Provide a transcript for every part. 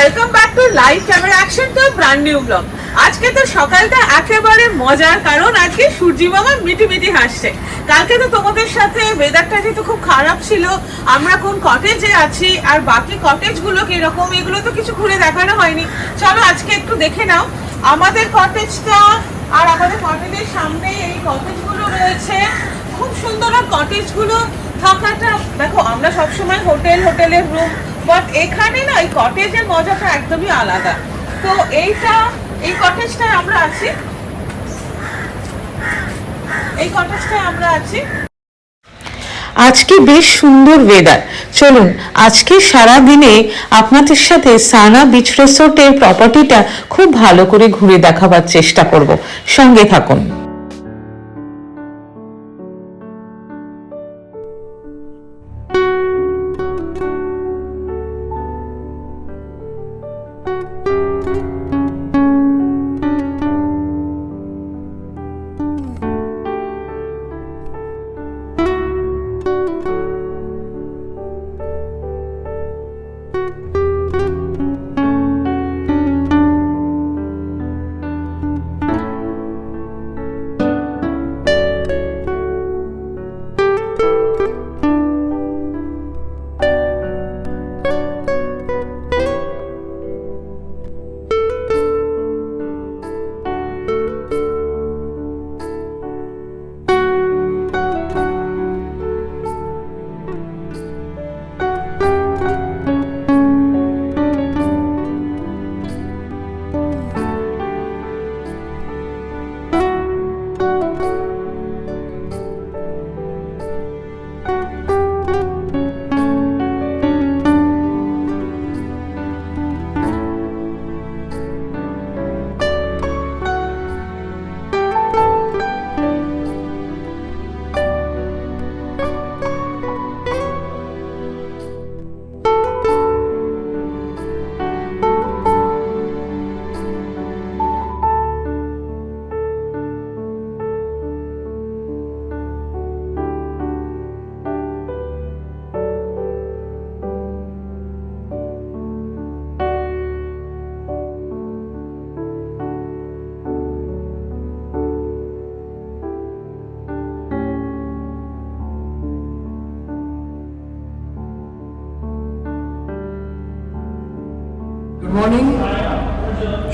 Welcome back to live camera action to brand new blog আজকে তো সকালটা একেবারে মজার, কারণ আজকে সূর্যি মামা মিটি মিটি হাসছে। কালকে তো তোমাদের সাথে ওয়েদারটা যেহেতু খুব খারাপ ছিল, আমরা কোন কটেজে আছি, আর বাকি কটেজগুলো কীরকম, এগুলো তো কিছু ঘুরে দেখানো হয়নি। চলো আজকে একটু দেখে নাও। আমাদের কটেজটা আর আমাদের কটেজের সামনে এই কটেজগুলো রয়েছে। খুব সুন্দর আর কটেজগুলো থাকাটা, দেখো, আমরা সবসময় হোটেল হোটেলের রুম বাট এখানে না, এই কটেজের মজাটা একদমই আলাদা। তো এইটা, এই কটেজটায় আমরা আছি। এই কটেজটায় আমরা আছি। আজকে বেশ সুন্দর ওয়েদার চলুন, আজকে সারা দিনে আপনাদের সাথে সানা বিচ রিসোর্টের প্রপার্টিটা খুব ভালো করে ঘুরে দেখাবার চেষ্টা করব। সঙ্গে থাকুন।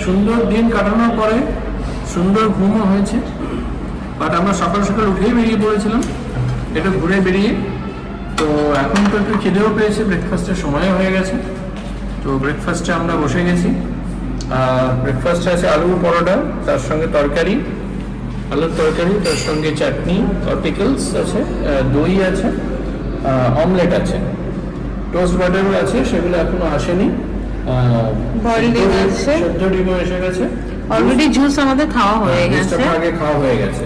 সুন্দর দিন কাটানোর পরে সুন্দর ঘুমও হয়েছে। বাট আমরা সকাল সকাল উঠেই বেরিয়ে পড়েছিলাম। একটু ঘুরে বেরিয়ে। তো এখন তো একটু খিদেও পেয়েছে ব্রেকফাস্টের সময় হয়ে গেছে। তো ব্রেকফাস্টে আমরা বসে গেছি। ব্রেকফাস্টে আছে আলু পরোটা, তার সঙ্গে তরকারি। আলুর তরকারি, তার সঙ্গে চাটনি পিকলস আছে দই আছে অমলেট আছে। টোস্ট বাটারও আছে, সেগুলো এখনও আসেনি। Boiled আছে। সেদ্ধ ডিমও এসে গেছে। অলরেডি জুস আমাদের খাওয়া হয়ে গেছে। আগে খাওয়া হয়ে গেছে।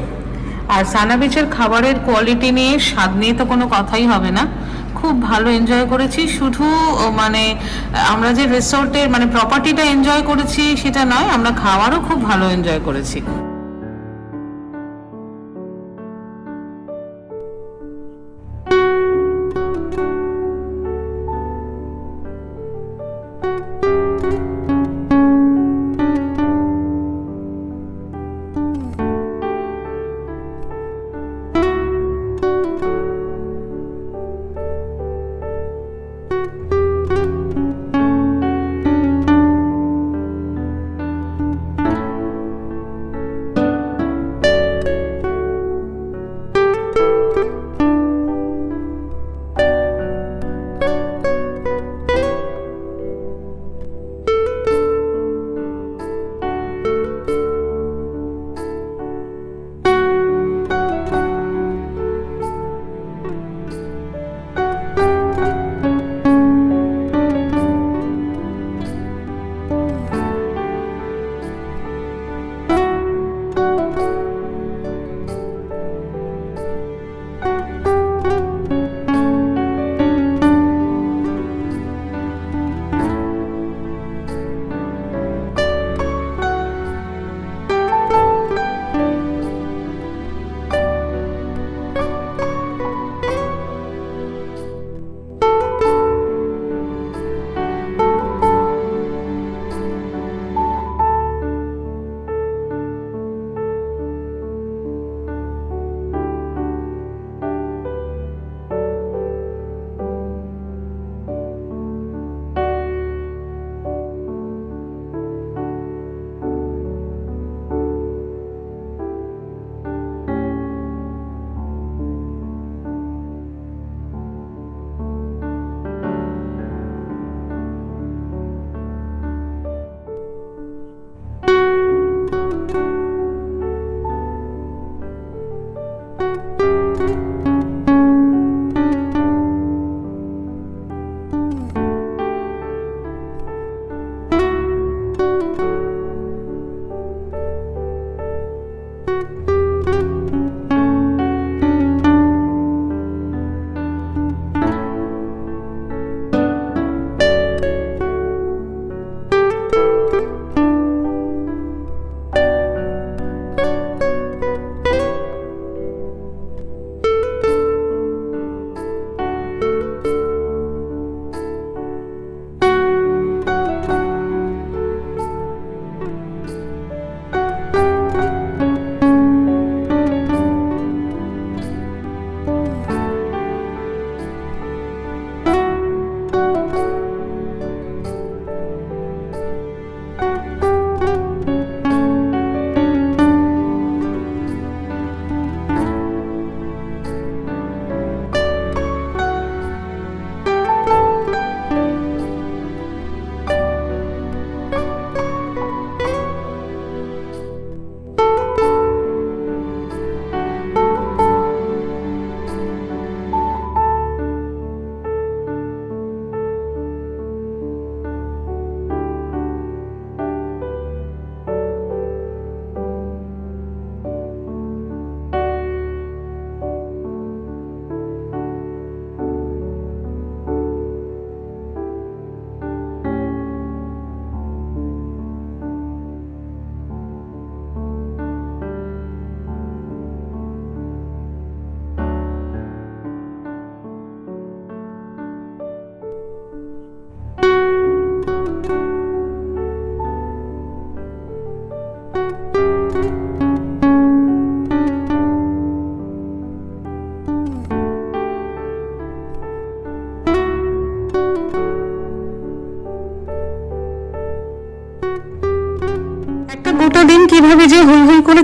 আর সানা বিচের খাবারের কোয়ালিটি নিয়ে স্বাদ নিয়ে তো কোনো কথাই হবে না। খুব ভালো এনজয় করেছি। শুধু মানে আমরা যে রিসোর্টের মানে প্রপার্টিটা এনজয় করেছি সেটা নয় আমরা খাওয়ারও খুব ভালো এনজয় করেছি।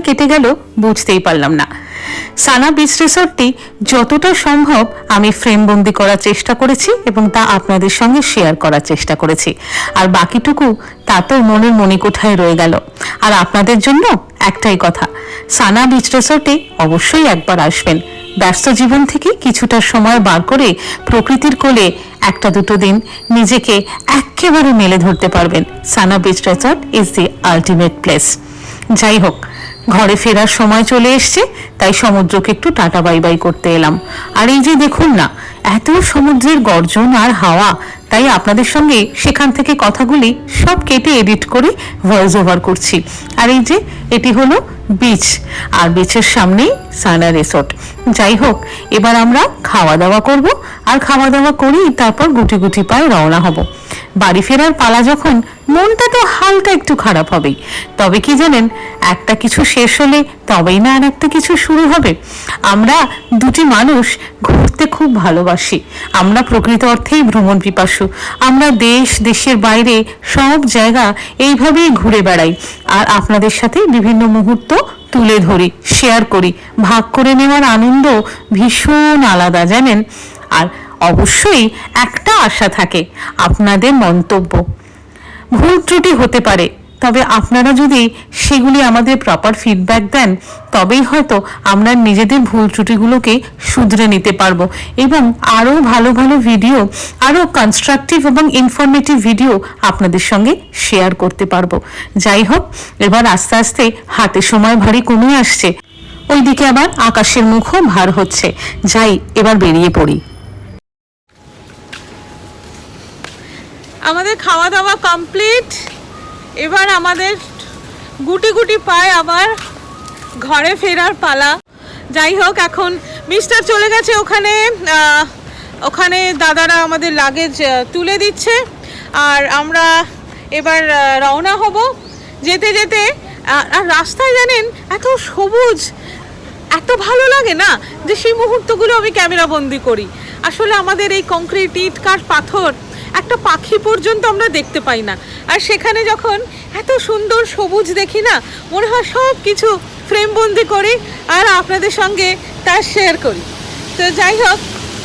কেটে গেল, বুঝতেই পারলাম না। সানা বিচ রিসর্টটি যতটা সম্ভব আমি ফ্রেমবন্দি করার চেষ্টা করেছি এবং তা আপনাদের সঙ্গে শেয়ার করার চেষ্টা করেছি। আর বাকিটুকু তা তো মনের মণিকোঠায় রয়ে গেল। আর আপনাদের জন্য একটাই কথা, সানা বিচ রিসর্টে অবশ্যই একবার আসবেন। ব্যস্ত জীবন থেকে কিছুটা সময় বার করে প্রকৃতির কোলে একটা দুটো দিন নিজেকে একেবারে মেলে ধরতে পারবেন। Sana beach resort is the ultimate place যাই হোক ঘরে ফেরার সময় চলে এসছে, তাই সমুদ্রকে একটু টাটা বাই বাই করতে এলাম। আর এই যে দেখুন না, এত সমুদ্রের গর্জন আর হাওয়া, তাই আপনাদের সঙ্গে সেখান থেকে কথাগুলি সব কেটে এডিট করে ভয়েস ওভার করছি। আর এই যে, এটি হলো বিচ আর বিচের সামনেই সানা রিসোর্ট যাই হোক এবার আমরা খাওয়া দাওয়া করব, আর খাওয়া দাওয়া করেই তারপর গুটি গুটি পায়ে রওনা হব। বাড়ি ফেরার পালা যখন মনটা তো হালকা একটু খারাপ হবেই। তবে কি জানেন, একটা কিছু শেষ হলে তবেই না আর একটা কিছু শুরু হবে। আমরা দুটি মানুষ ঘুরতে খুব ভালোবাসি। আমরা প্রকৃত অর্থেই ভ্রমণ পিপাসু। আমরা দেশ, দেশের বাইরে সব জায়গা এইভাবেই ঘুরে বেড়াই। আর আপনাদের সাথে বিভিন্ন মুহূর্ত তুলে ধরি শেয়ার করি। ভাগ করে নেওয়ার আনন্দ ভীষণ আলাদা, জানেন? আর অবশ্যই একটা আশা থাকে, আপনাদের মন্তব্য। ভুল ত্রুটি হতে পারে, তবে আপনারা যদি সেগুলি আমাদের প্রপার ফিডব্যাক দেন, তবেই হয়তো আমরা নিজেদের ভুল ত্রুটিগুলোকে শুধরে নিতে পারব এবং আরও ভালো ভালো ভিডিও আরও কনস্ট্রাকটিভ এবং ইনফরমেটিভ ভিডিও আপনাদের সঙ্গে শেয়ার করতে পারব। যাই হোক, এবার আস্তে আস্তে হাতে সময় ভারী কমে আসছে। ওইদিকে আবার আকাশের মুখও ভার হচ্ছে। যাই, এবার বেরিয়ে পড়ি। আমাদের খাওয়া দাওয়া কমপ্লিট এবার আমাদের গুটি গুটি পায় আবার ঘরে ফেরার পালা। যাই হোক, এখন মিস্টার চলে গেছে ওখানে ওখানে দাদারা আমাদের লাগেজ তুলে দিচ্ছে। আর আমরা এবার রওনা হব। যেতে যেতে আর রাস্তায় জানেন, এত সবুজ, এত ভালো লাগে না যে সেই মুহূর্তগুলো আমি ক্যামেরা বন্দি করি। আসলে আমাদের এই কংক্রিট ইট কাঠ পাথর একটা পাখি পর্যন্ত আমরা দেখতে পাই না। আর সেখানে যখন এত সুন্দর সবুজ দেখি না, মনে হয় সব কিছু ফ্রেমবন্দি করি আর আপনাদের সঙ্গে তা শেয়ার করি। তো যাই হোক,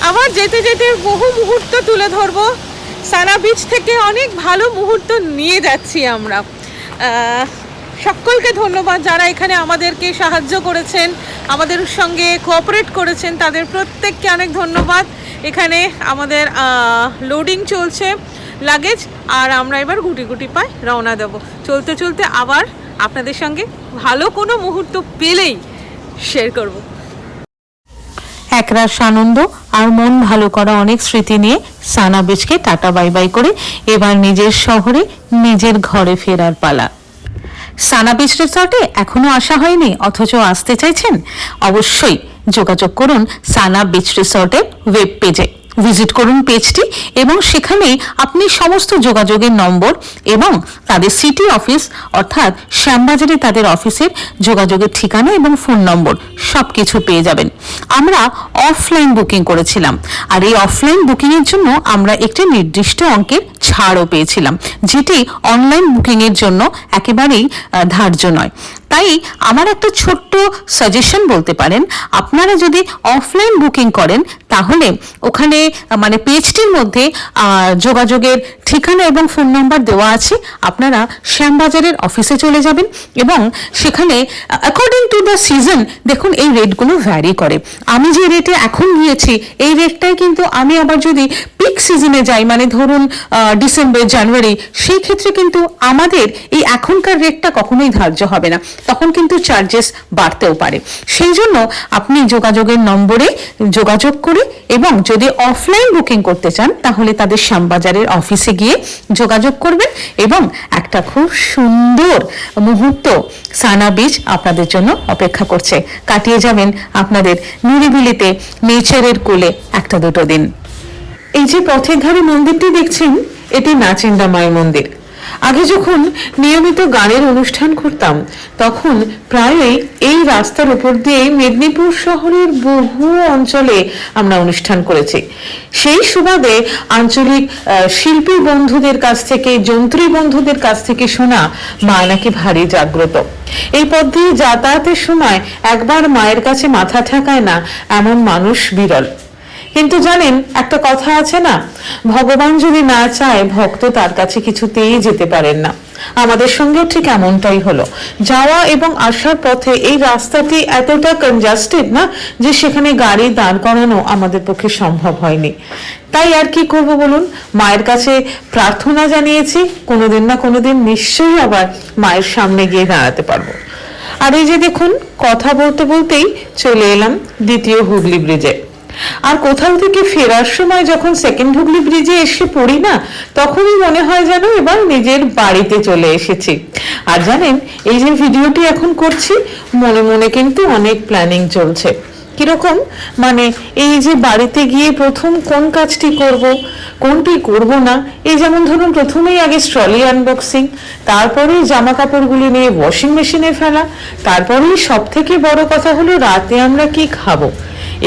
আবার যেতে যেতে বহু মুহূর্ত তুলে ধরবো। সানা বিচ থেকে অনেক ভালো মুহূর্ত নিয়ে যাচ্ছি আমরা। সকলকে ধন্যবাদ যারা এখানে আমাদেরকে সাহায্য করেছেন, আমাদের সঙ্গে কোঅপারেট করেছেন, তাদের প্রত্যেককে অনেক ধন্যবাদ। এখানে আমাদের লোডিং চলছে লাগেজ আর আমরা এবার গুটি গুটি পাই রওনা দেব। চলতে চলতে আবার আপনাদের সঙ্গে ভালো কোনো মুহূর্ত পেলেই শেয়ার করব। একরাশ আনন্দ আর মন ভালো করা অনেক স্মৃতি নিয়ে সানা বিচকে টাটা বাই বাই করে এবার নিজের শহরে নিজের ঘরে ফেরার পালা। সানা বিচ রিসর্টে এখনও আসা হয়নি, অথচ আসতে চাইছেন? অবশ্যই যোগাযোগ করুন সানা বিচ রিসর্টের ওয়েব পেজে ভিজিট করুন পেজটি এবং সেখানে আপনি সমস্ত যোগাযোগের নম্বর এবং তাদের সিটি অফিস অর্থাৎ শ্যামবাজারে তাদের অফিসের যোগাযোগের ঠিকানা এবং ফোন নম্বর সব কিছু পেয়ে যাবেন। আমরা অফলাইন বুকিং করেছিলাম। আর এই অফলাইন বুকিংয়ের জন্য আমরা একটি নির্দিষ্ট অঙ্কের ছাড়ও পেয়েছিলাম, যেটি অনলাইন বুকিংয়ের জন্য একেবারেই ধার্য নয়। তাই আমার একটা ছোট্ট সাজেশন বলতে পারেন। আপনারা যদি অফলাইন বুকিং করেন, তাহলে ওখানে মানে পেজটির মধ্যে যোগাযোগের ঠিকানা এবং ফোন নাম্বার দেওয়া আছে। আপনারা শ্যামবাজারের অফিসে চলে যাবেন এবং সেখানে অ্যাকর্ডিং টু দ্য সিজন দেখুন এই রেটগুলো ভ্যারি করে। আমি যে রেটে এখন নিয়েছি, এই রেটটাই কিন্তু আমি আবার যদি পিক সিজনে যাই মানে ধরুন ডিসেম্বর জানুয়ারি সেই ক্ষেত্রে কিন্তু আমাদের এই এখনকার রেটটা কখনোই ধার্য হবে না। তখন কিন্তু চার্জেস বাড়তেও পারে। সেই জন্য আপনি যোগাযোগের নম্বরে যোগাযোগ করে এবং যদি অফলাইন বুকিং করতে চান, তাহলে তাদের শ্যামবাজারের অফিসে গিয়ে যোগাযোগ করবেন এবং একটা খুব সুন্দর মুহূর্ত সানা বিচ আপনাদের জন্য অপেক্ষা করছে। কাটিয়ে যাবেন আপনাদের নিরিবিলিতে নেচারের কোলে একটা দুটো দিন। এই যে পথের ধারে মন্দিরটি দেখছেন, এটি নাচিন্দা মায়ের মন্দির। আগে যখন নিয়মিত গানের অনুষ্ঠান করতাম, তখন প্রায়ই এই রাস্তার উপর দিয়ে মেদিনীপুর শহরের বহু অঞ্চলে আমরা অনুষ্ঠান করেছি। সেই সুবাদে আঞ্চলিক শিল্পী বন্ধুদের কাছ থেকে, যন্ত্রী বন্ধুদের কাছ থেকে শোনা মা নাকি ভারী জাগ্রত। এই পথ দিয়ে যাতায়াতের সময় একবার মায়ের কাছে মাথা ঠেকায় না এমন মানুষ বিরল। কিন্তু জানেন, একটা কথা আছে না? ভগবান যদি না চায়, ভক্ত তার কাছে কিছুতেই যেতে পারেন না। আমাদের সঙ্গেও ঠিক এমনটাই হলো। যাওয়া এবং আসার পথে এই রাস্তাটি এতটা কনজাস্টেড না যে সেখানে গাড়ি দাঁড় করানো আমাদের পক্ষে সম্ভব হয়নি। তাই আর কি করব বলুন? মায়ের কাছে প্রার্থনা জানিয়েছি, কোনোদিন না কোনোদিন নিশ্চয়ই আবার মায়ের সামনে গিয়ে দাঁড়াতে পারব। আর এই যে দেখুন, কথা বলতে বলতেই চলে এলাম দ্বিতীয় হুগলি ব্রিজে। আর কোথাও থেকে ফেরার সময় যখন সেকেন্ড হুগলি ব্রিজে এসে পড়ি না, তখনই মনে হয় যেন এবার নিজের বাড়িতে চলে এসেছি। আর জানেন, এই যে ভিডিওটি এখন করছি, মনে মনে কিন্তু অনেক প্ল্যানিং চলছে। কীরকম? মানে এই যে বাড়িতে গিয়ে প্রথম কোন কাজটি করব, কোনটি করব না, এই যেমন ধরুন প্রথমেই আগে স্ট্রলি আনবক্সিং তারপরে জামা কাপড়গুলি নিয়ে ওয়াশিং মেশিনে ফেলা, তারপরেই সব থেকে বড় কথা হলো রাতে আমরা কি খাব?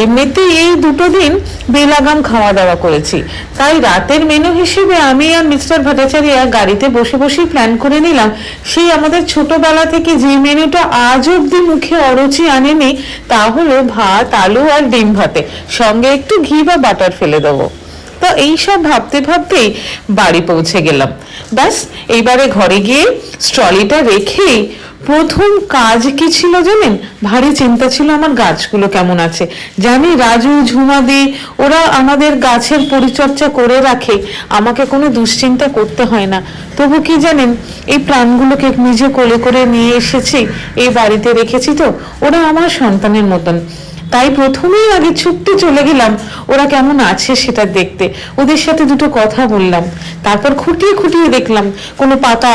এমনিতেই এই দুটো দিন বেলাগাম খাওয়া দাওয়া করেছি। তাই রাতের মেনু হিসেবে আমি আর মিস্টার ভট্টাচার্য গাড়িতে বসে বসেই প্ল্যান করে নিলাম। সেই আমাদের ছোটবেলা থেকে যে মেনুটা আজ অব্দি মুখে অরুচি আনেনি, তা হলো ভাত, আলু আর ডিম ভাতে। সঙ্গে একটু ঘি বা বাটার ফেলে দেবো। তো এইসব ভাবতে ভাবতেই বাড়ি পৌঁছে গেলাম। ব্যাস, এইবারে ঘরে গিয়ে স্ট্রলিটা রেখেই প্রথম কাজ কি ছিল জানেন? ভারী চিন্তা ছিল আমার গাছগুলো কেমন আছে। জানি রাজু, ঝুমাদি, ওরা আমাদের গাছের পরিচর্যা করে রাখে, আমাকে কোনো দুশ্চিন্তা করতে হয় না। তবু কি জানেন, এই প্রাণগুলোকে নিজে কোলে করে নিয়ে এসেছি, এই বাড়িতে রেখেছি তো, ওরা আমার সন্তানের মতন। তাই প্রথমেই আগে ছুটতে চলে গেলাম। ওরা কেমন আছে সেটা দেখতে। ওদের সাথে দুটো কথা বললাম। তারপর খুঁটিয়ে খুঁটিয়ে দেখলাম, কোনো পাতা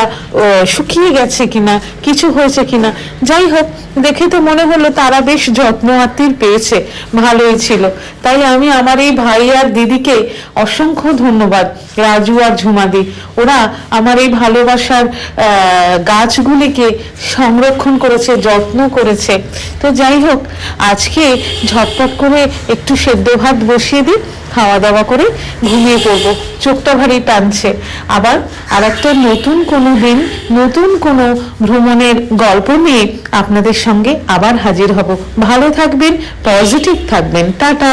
শুকিয়ে গেছে কিনা, কিছু হয়েছে কিনা। যাই হোক, দেখে তো মনে হলো তারা বেশ যত্ন আত্মীর পেয়েছে, ভালোই ছিল। তাই আমি আমার এই ভাই আর দিদিকে অসংখ্য ধন্যবাদ, রাজু আর ঝুমাদি। ওরা আমার এই ভালোবাসার গাছগুলিকে সংরক্ষণ করেছে, যত্ন করেছে। তো যাই হোক, আজকে ঝটপট করে একটু সেদ্ধ ভাত বসিয়ে দিই, খাওয়া দাওয়া করে ঘুমিয়ে পড়ব। চোখটা ভারী টানছে। আবার আর একটা নতুন কোনো দিন, নতুন কোনো ভ্রমণের গল্প নিয়ে আপনাদের সঙ্গে আবার হাজির হব। ভালো থাকবেন, পজিটিভ থাকবেন। টাটা!